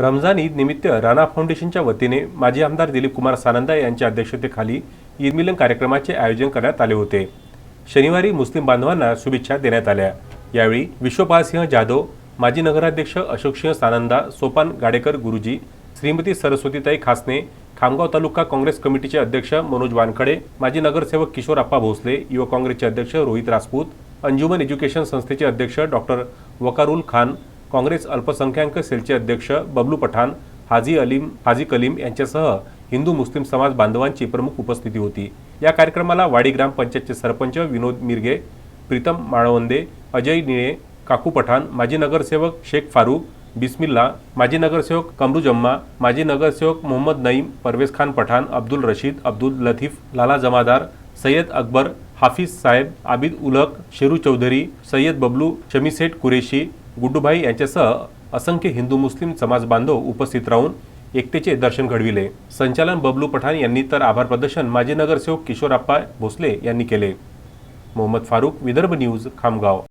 रमजान ईद निमित्त राणा फाउंडेशनच्या वतीने माजी आमदार दिलीप कुमार सानंदा यांच्या अध्यक्षतेखाली ईद मिलन कार्यक्रमाचे आयोजन करण्यात आले होते. शनिवारी मुस्लिम बांधवांना शुभेच्छा देण्यात आल्या. यावेळी विश्वपालसिंह जाधव माजी नगराध्यक्ष अशोकसिंह सानंदा सोपान गाडेकर गुरुजी श्रीमती सरस्वतीताई खासने खामगाव तालुका काँग्रेस कमिटीचे अध्यक्ष मनोज वानखडे माजी नगरसेवक किशोर भोसले युवक काँग्रेसचे अध्यक्ष रोहित राजपूत अंजुमन एज्युकेशन संस्थेचे अध्यक्ष डॉक्टर वकारुल खान काँग्रेस अल्पसंख्याक सेलचे अध्यक्ष बबलू पठाण हाजी अलीम हाजी कलीम यांच्यासह हिंदू मुस्लिम समाज बांधवांची प्रमुख उपस्थिती होती. या कार्यक्रमाला वाडी ग्रामपंचायतचे सरपंच विनोद मिरगे प्रीतम माळवंदे अजय निळे काकू पठाण माजी नगरसेवक शेख फारूक बिस्मिल्ला माजी नगरसेवक कमरू जम्मा माजी नगरसेवक मोहम्मद नईम परवेज खान पठाण अब्दुल रशीद अब्दुल लतीफ लाला जमादार सय्यद अकबर हाफिज साहेब आबिद उलक शेरू चौधरी सय्यद बबलू शमीसेठ कुरेशी गुड्डूभाई यांच्यासह असंख्य हिंदू मुस्लिम समाज बांधव उपस्थित राहून एकतेचे दर्शन घडविले. संचालन बबलू पठाण यांनी तर आभार प्रदर्शन माजी नगरसेवक किशोरप्पा भोसले यांनी केले. मोहम्मद फारूक विदर्भ न्यूज खामगाव.